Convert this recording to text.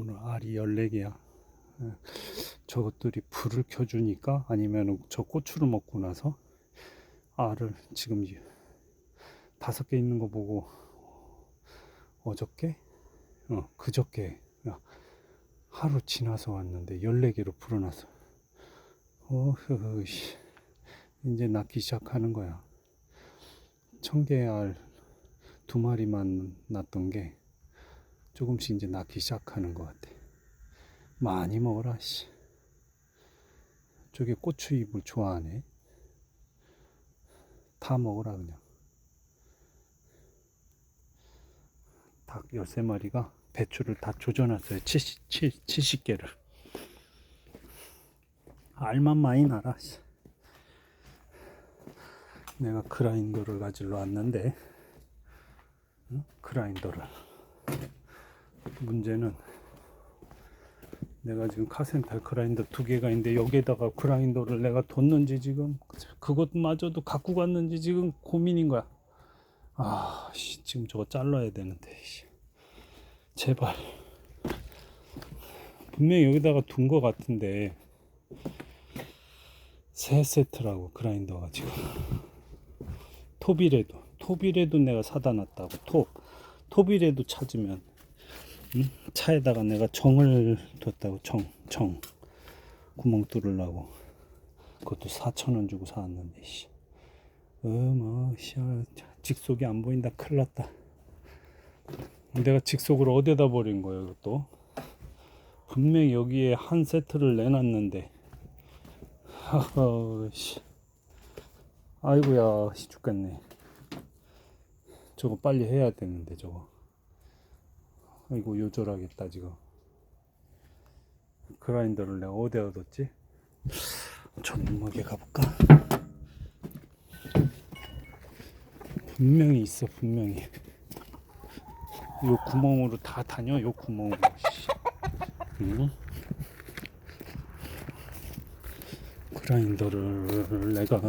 오늘 알이 14개야. 저것들이 불을 켜주니까 아니면 저 고추를 먹고 나서 알을 지금 이 다섯 개 있는 거 보고 어저께? 어, 그저께 야, 하루 지나서 왔는데 14개로 불어났어. 씨. 이제 낳기 시작하는 거야. 청개알 두 마리만 낳던 게 조금씩 이제 낳기 시작하는 것 같아. 많이 먹어라, 씨. 저게 고추 잎을 좋아하네. 다 먹어라, 그냥. 닭 13마리가 배추를 다 조져놨어요. 70, 70 개를. 알만 많이 나라, 씨. 내가 그라인더를 가지러 왔는데, 응? 그라인더를. 문제는 내가 지금 카센터 그라인더 두 개가 있는데 여기에다가 그라인더를 내가 뒀는지 지금 그것마저도 갖고 갔는지 지금 고민인 거야. 아, 씨, 지금 저거 잘라야 되는데. 씨. 제발. 분명히 여기다가 둔 거 같은데 세 세트라고 그라인더가 지금 톱이라도 톱이라도 내가 사다 놨다고 톱 톱이라도 찾으면 응? 차에다가 내가 정을 뒀다고 정, 정. 구멍 뚫으려고. 그것도 4천원 주고 사왔는데 씨. 어머 씨. 직속이 안 보인다. 큰일 났다. 내가 직속을 어디다 버린 거야 이것도? 분명히 여기에 한 세트를 내놨는데. 하하 씨. 아이고야 씨 죽겠네. 저거 빨리 해야 되는데 저거. 아 이고 요절하겠다 지금 그라인더를 내가 어디에 뒀지? 전목에 가볼까? 분명히 있어 분명히 요 구멍으로 다 다녀 요 구멍으로 씨. 응? 그라인더를 내가